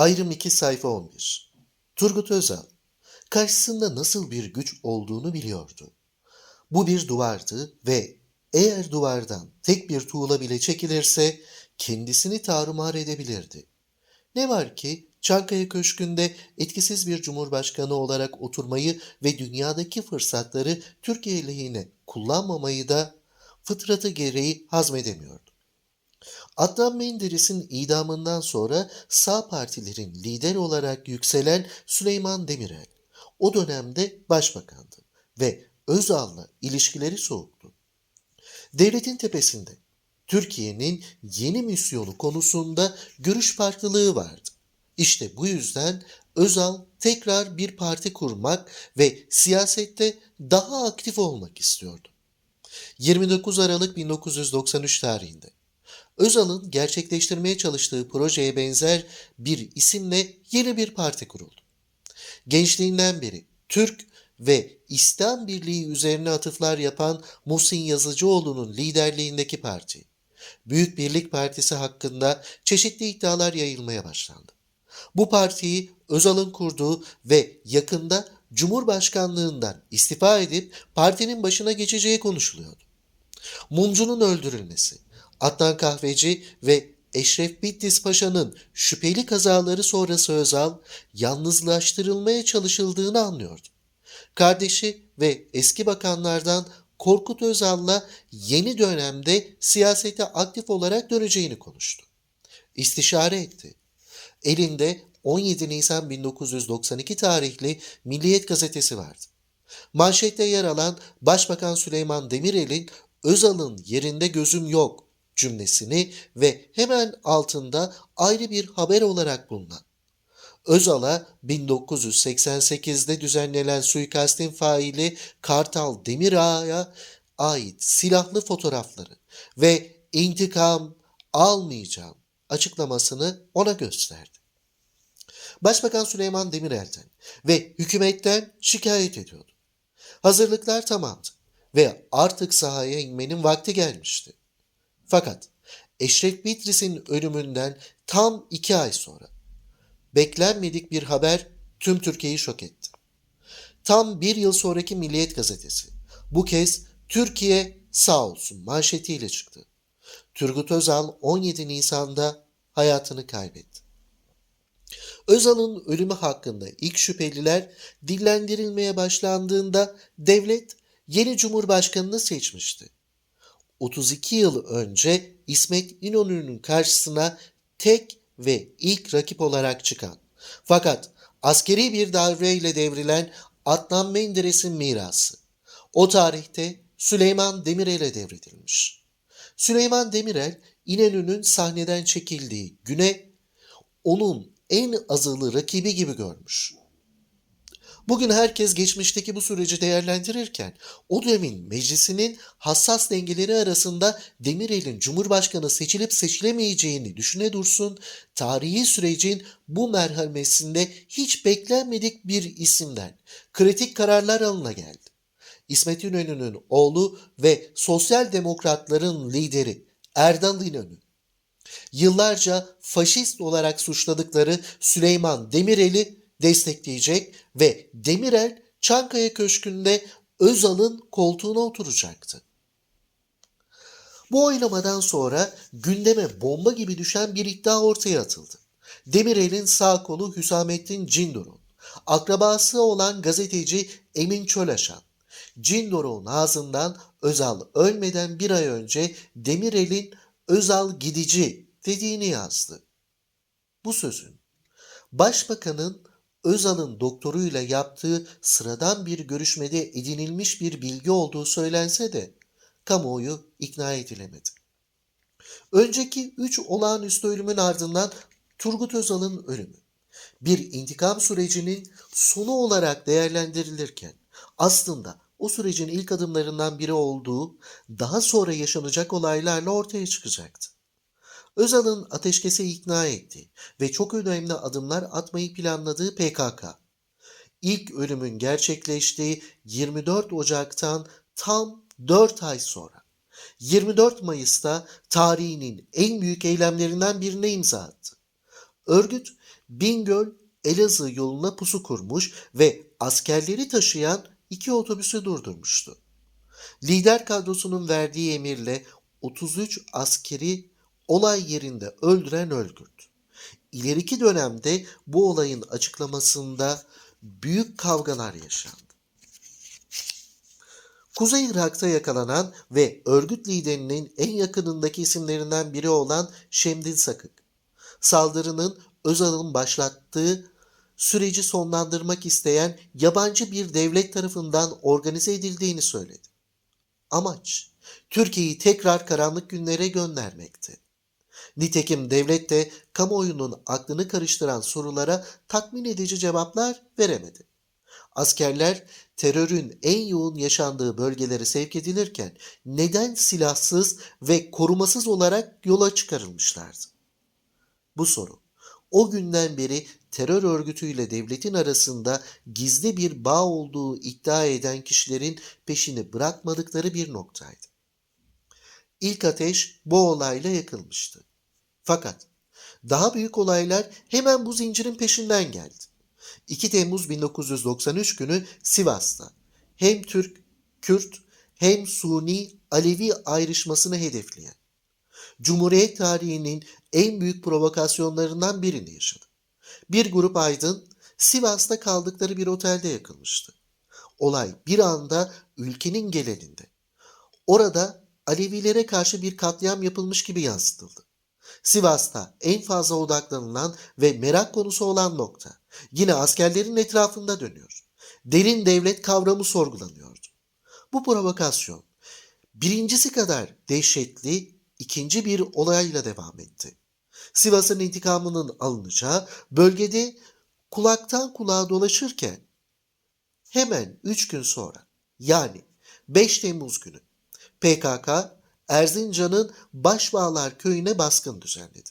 Ayrım 2 sayfa 11 Turgut Özal karşısında nasıl bir güç olduğunu biliyordu. Bu bir duvardı ve eğer duvardan tek bir tuğla bile çekilirse kendisini tarumar edebilirdi. Ne var ki Çankaya Köşkü'nde etkisiz bir cumhurbaşkanı olarak oturmayı ve dünyadaki fırsatları Türkiye lehine kullanmamayı da fıtratı gereği hazmedemiyordu. Adnan Menderes'in idamından sonra sağ partilerin lideri olarak yükselen Süleyman Demirel o dönemde başbakandı ve Özal'la ilişkileri soğuktu. Devletin tepesinde Türkiye'nin yeni misyonu konusunda görüş farklılığı vardı. İşte bu yüzden Özal tekrar bir parti kurmak ve siyasette daha aktif olmak istiyordu. 29 Aralık 1993 tarihinde Özal'ın gerçekleştirmeye çalıştığı projeye benzer bir isimle yeni bir parti kuruldu. Gençliğinden beri Türk ve İslam Birliği üzerine atıflar yapan Muhsin Yazıcıoğlu'nun liderliğindeki parti, Büyük Birlik Partisi hakkında çeşitli iddialar yayılmaya başlandı. Bu partiyi Özal'ın kurduğu ve yakında Cumhurbaşkanlığından istifa edip partinin başına geçeceği konuşuluyordu. Mumcu'nun öldürülmesi, Adnan Kahveci ve Eşref Bitlis Paşa'nın şüpheli kazaları sonrası Özal yalnızlaştırılmaya çalışıldığını anlıyordu. Kardeşi ve eski bakanlardan Korkut Özal'la yeni dönemde siyasete aktif olarak döneceğini konuştu. İstişare etti. Elinde 17 Nisan 1992 tarihli Milliyet gazetesi vardı. Manşette yer alan Başbakan Süleyman Demirel'in Özal'ın yerinde gözüm yok cümlesini ve hemen altında ayrı bir haber olarak bulunan Özal'a 1988'de düzenlenen suikastin faili Kartal Demirağ'a ait silahlı fotoğrafları ve intikam almayacağım açıklamasını ona gösterdi. Başbakan Süleyman Demirel'den ve hükümetten şikayet ediyordu. Hazırlıklar tamamdı ve artık sahaya inmenin vakti gelmişti. Fakat Eşref Bitris'in ölümünden tam iki ay sonra beklenmedik bir haber tüm Türkiye'yi şok etti. Tam bir yıl sonraki Milliyet gazetesi bu kez Türkiye sağ olsun manşetiyle çıktı. Turgut Özal 17 Nisan'da hayatını kaybetti. Özal'ın ölümü hakkında ilk şüpheliler dillendirilmeye başlandığında devlet yeni cumhurbaşkanını seçmişti. 32 yıl önce İsmet İnönü'nün karşısına tek ve ilk rakip olarak çıkan fakat askeri bir darbeyle devrilen Adnan Menderes'in mirası. O tarihte Süleyman Demirel'e devredilmiş. Süleyman Demirel İnönü'nün sahneden çekildiği güne onun en azılı rakibi gibi görmüş. Bugün herkes geçmişteki bu süreci değerlendirirken o dönemin meclisinin hassas dengeleri arasında Demirel'in Cumhurbaşkanı seçilip seçilemeyeceğini düşüne dursun, tarihi sürecin bu merhalesinde hiç beklenmedik bir isimden kritik kararlar alına geldi. İsmet İnönü'nün oğlu ve sosyal demokratların lideri Erdal İnönü yıllarca faşist olarak suçladıkları Süleyman Demirel'i destekleyecek ve Demirel Çankaya Köşkü'nde Özal'ın koltuğuna oturacaktı. Bu oylamadan sonra gündeme bomba gibi düşen bir iddia ortaya atıldı. Demirel'in sağ kolu Hüsamettin Cindor'un, akrabası olan gazeteci Emin Çölaşan, Cindor'un ağzından Özal ölmeden bir ay önce Demirel'in Özal gidici dediğini yazdı. Bu sözün Başbakanın Özal'ın doktoruyla yaptığı sıradan bir görüşmede edinilmiş bir bilgi olduğu söylense de kamuoyu ikna edilemedi. Önceki üç olağanüstü ölümün ardından Turgut Özal'ın ölümü bir intikam sürecinin sonu olarak değerlendirilirken aslında o sürecin ilk adımlarından biri olduğu daha sonra yaşanacak olaylarla ortaya çıkacaktı. Özal'ın ateşkese ikna etti ve çok önemli adımlar atmayı planladığı PKK. İlk ölümün gerçekleştiği 24 Ocak'tan tam 4 ay sonra 24 Mayıs'ta tarihinin en büyük eylemlerinden birine imza attı. Örgüt Bingöl Elazığ yoluna pusu kurmuş ve askerleri taşıyan iki otobüsü durdurmuştu. Lider kadrosunun verdiği emirle 33 askeri olay yerinde öldüren Ölgürt. İleriki dönemde bu olayın açıklamasında büyük kavgalar yaşandı. Kuzey Irak'ta yakalanan ve örgüt liderinin en yakınındaki isimlerinden biri olan Şemdin Sakık, saldırının Özal'ın başlattığı süreci sonlandırmak isteyen yabancı bir devlet tarafından organize edildiğini söyledi. Amaç, Türkiye'yi tekrar karanlık günlere göndermekti. Nitekim devlet de kamuoyunun aklını karıştıran sorulara tatmin edici cevaplar veremedi. Askerler terörün en yoğun yaşandığı bölgelere sevk edilirken neden silahsız ve korumasız olarak yola çıkarılmışlardı? Bu soru o günden beri terör örgütüyle devletin arasında gizli bir bağ olduğu iddia eden kişilerin peşini bırakmadıkları bir noktaydı. İlk ateş bu olayla yakılmıştı. Fakat daha büyük olaylar hemen bu zincirin peşinden geldi. 2 Temmuz 1993 günü Sivas'ta hem Türk, Kürt hem Suni Alevi ayrışmasını hedefleyen Cumhuriyet tarihinin en büyük provokasyonlarından birini yaşadı. Bir grup aydın Sivas'ta kaldıkları bir otelde yakılmıştı. Olay bir anda ülkenin genelinde. Orada Alevilere karşı bir katliam yapılmış gibi yansıtıldı. Sivas'ta en fazla odaklanılan ve merak konusu olan nokta yine askerlerin etrafında dönüyor. Derin devlet kavramı sorgulanıyordu. Bu provokasyon birincisi kadar dehşetli ikinci bir olayla devam etti. Sivas'ın intikamının alınacağı bölgede kulaktan kulağa dolaşırken hemen 3 gün sonra yani 5 Temmuz günü PKK Erzincan'ın Başbağlar köyüne baskın düzenledi.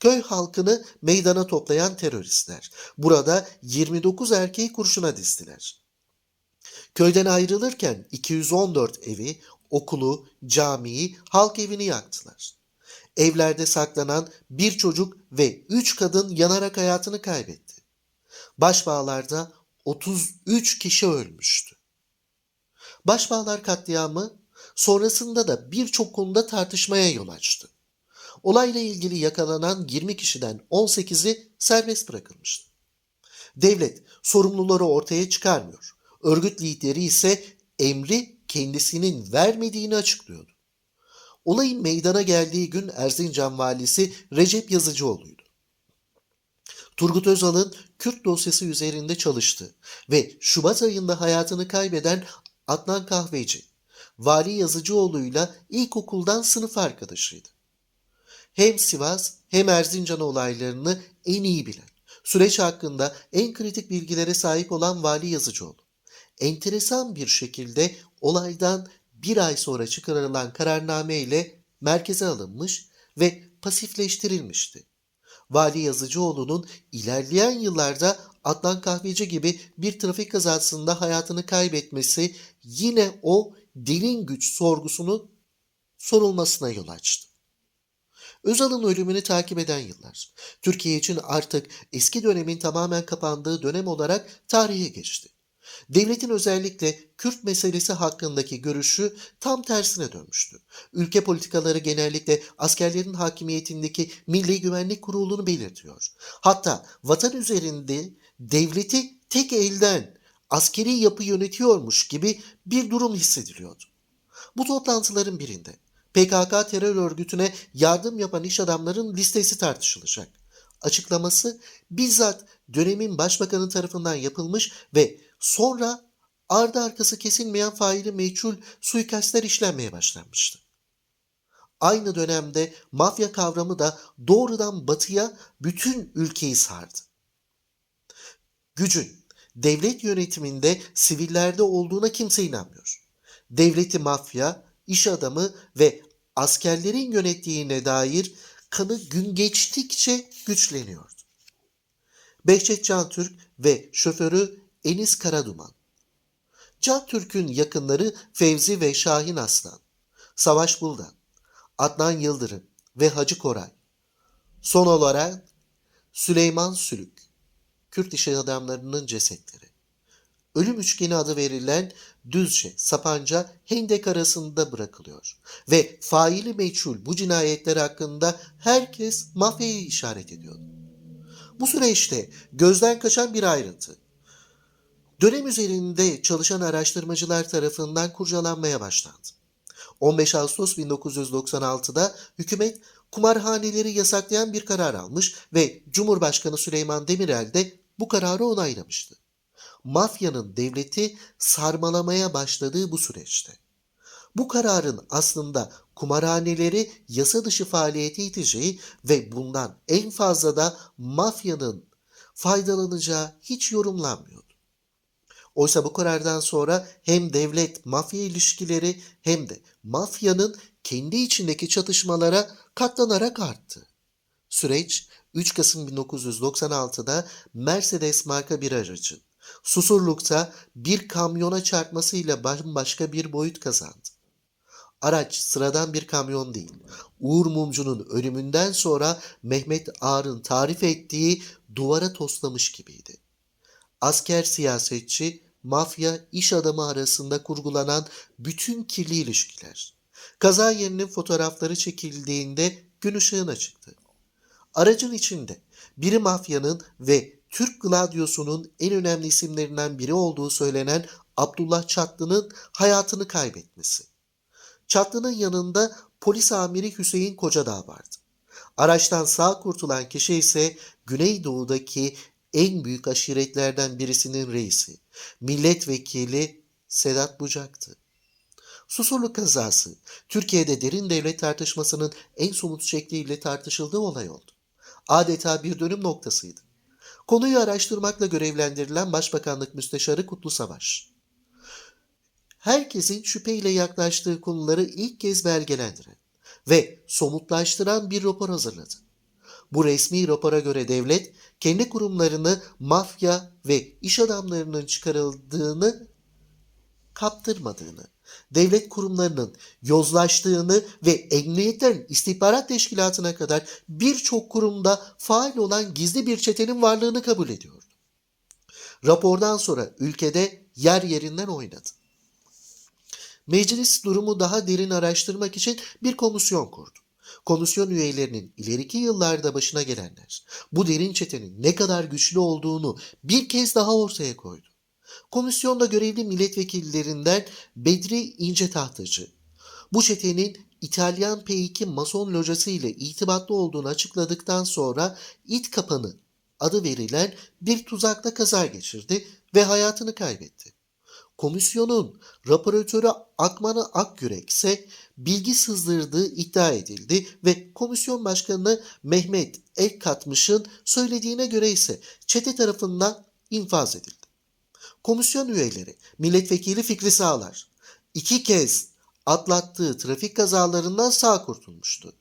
Köy halkını meydana toplayan teröristler burada 29 erkeği kurşuna dizdiler. Köyden ayrılırken 214 evi, okulu, camiyi, halk evini yaktılar. Evlerde saklanan bir çocuk ve üç kadın yanarak hayatını kaybetti. Başbağlarda 33 kişi ölmüştü. Başbağlar katliamı sonrasında da birçok konuda tartışmaya yol açtı. Olayla ilgili yakalanan 20 kişiden 18'i serbest bırakılmıştı. Devlet sorumluları ortaya çıkarmıyor. Örgüt lideri ise emri kendisinin vermediğini açıklıyordu. Olayın meydana geldiği gün Erzincan valisi Recep Yazıcıoğlu'ydu. Turgut Özal'ın Kürt dosyası üzerinde çalıştı ve Şubat ayında hayatını kaybeden Adnan Kahveci, Vali Yazıcıoğlu'yla ilkokuldan sınıf arkadaşıydı. Hem Sivas hem Erzincan olaylarını en iyi bilen, süreç hakkında en kritik bilgilere sahip olan Vali Yazıcıoğlu. Enteresan bir şekilde olaydan bir ay sonra çıkarılan kararname ile merkeze alınmış ve pasifleştirilmişti. Vali Yazıcıoğlu'nun ilerleyen yıllarda Adnan Kahveci gibi bir trafik kazasında hayatını kaybetmesi yine o derin güç sorgusunu sorulmasına yol açtı. Özal'ın ölümünü takip eden yıllar, Türkiye için artık eski dönemin tamamen kapandığı dönem olarak tarihe geçti. Devletin özellikle Kürt meselesi hakkındaki görüşü tam tersine dönmüştü. Ülke politikaları genellikle askerlerin hakimiyetindeki Milli Güvenlik Kurulu'nu belirtiyor. Hatta vatan üzerinde devleti tek elden askeri yapı yönetiyormuş gibi bir durum hissediliyordu. Bu toplantıların birinde PKK terör örgütüne yardım yapan iş adamların listesi tartışılacak. Açıklaması bizzat dönemin başbakanı tarafından yapılmış ve sonra ardı arkası kesilmeyen faili meçhul suikastler işlenmeye başlanmıştı. Aynı dönemde mafya kavramı da doğrudan batıya bütün ülkeyi sardı. Gücün devlet yönetiminde sivillerde olduğuna kimse inanmıyor. Devleti mafya, iş adamı ve askerlerin yönettiğine dair kanı gün geçtikçe güçleniyordu. Behçet Can Türk ve şoförü Enis Karaduman. Can Türk'ün yakınları Fevzi ve Şahin Aslan, Savaş Buldan, Adnan Yıldırım ve Hacı Koray. Son olarak Süleyman Sülük, Kürt iş adamlarının cesetleri. Ölüm üçgeni adı verilen Düzce, Sapanca, Hendek arasında bırakılıyor. Ve faili meçhul bu cinayetler hakkında herkes mafyayı işaret ediyor. Bu süreçte gözden kaçan bir ayrıntı. Dönem üzerinde çalışan araştırmacılar tarafından kurcalanmaya başlandı. 15 Ağustos 1996'da hükümet kumarhaneleri yasaklayan bir karar almış ve Cumhurbaşkanı Süleyman Demirel de bu kararı onaylamıştı. Mafyanın devleti sarmalamaya başladığı bu süreçte. Bu kararın aslında kumarhaneleri yasa dışı faaliyete iteceği ve bundan en fazla da mafyanın faydalanacağı hiç yorumlanmıyordu. Oysa bu karardan sonra hem devlet mafya ilişkileri hem de mafyanın kendi içindeki çatışmalara katlanarak arttı. Süreç 3 Kasım 1996'da Mercedes marka bir aracın Susurluk'ta bir kamyona çarpmasıyla bambaşka bir boyut kazandı. Araç sıradan bir kamyon değil. Uğur Mumcu'nun ölümünden sonra Mehmet Ağar'ın tarif ettiği duvara toslamış gibiydi. Asker siyasetçi, mafya, iş adamı arasında kurgulanan bütün kirli ilişkiler. Kaza yerinin fotoğrafları çekildiğinde gün ışığına çıktı. Aracın içinde biri mafyanın ve Türk Gladyosu'nun en önemli isimlerinden biri olduğu söylenen Abdullah Çatlı'nın hayatını kaybetmesi. Çatlı'nın yanında polis amiri Hüseyin Kocadağ vardı. Araçtan sağ kurtulan kişi ise Güneydoğu'daki en büyük aşiretlerden birisinin reisi, milletvekili Sedat Bucak'tı. Susurluk kazası, Türkiye'de derin devlet tartışmasının en somut şekliyle tartışıldığı olay oldu. Adeta bir dönüm noktasıydı. Konuyu araştırmakla görevlendirilen Başbakanlık Müsteşarı Kutlu Savaş. Herkesin şüpheyle yaklaştığı konuları ilk kez belgelendiren ve somutlaştıran bir rapor hazırladı. Bu resmi rapora göre devlet kendi kurumlarını mafya ve iş adamlarının çıkarıldığını kaptırmadığını, devlet kurumlarının yozlaştığını ve emniyetten istihbarat teşkilatına kadar birçok kurumda faal olan gizli bir çetenin varlığını kabul ediyordu. Rapordan sonra ülkede yer yerinden oynadı. Meclis durumu daha derin araştırmak için bir komisyon kurdu. Komisyon üyelerinin ileriki yıllarda başına gelenler, bu derin çetenin ne kadar güçlü olduğunu bir kez daha ortaya koydu. Komisyonda görevli milletvekillerinden Bedri İnce Tahtacı, bu çetenin İtalyan P2 Mason locası ile itibatlı olduğunu açıkladıktan sonra it kapanı adı verilen bir tuzakta kaza geçirdi ve hayatını kaybetti. Komisyonun raporatörü Akmanı Akgürek ise bilgi sızdırdığı iddia edildi ve komisyon başkanı Mehmet Elkatmış'ın söylediğine göre ise çete tarafından infaz edildi. Komisyon üyeleri milletvekili Fikri Sağlar iki kez atlattığı trafik kazalarından sağ kurtulmuştu.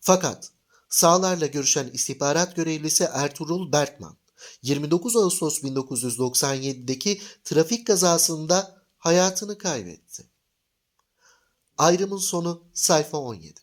Fakat Sağlar'la görüşen istihbarat görevlisi Ertuğrul Berkman 29 Ağustos 1997'deki trafik kazasında hayatını kaybetti. Ayrımın sonu sayfa 17.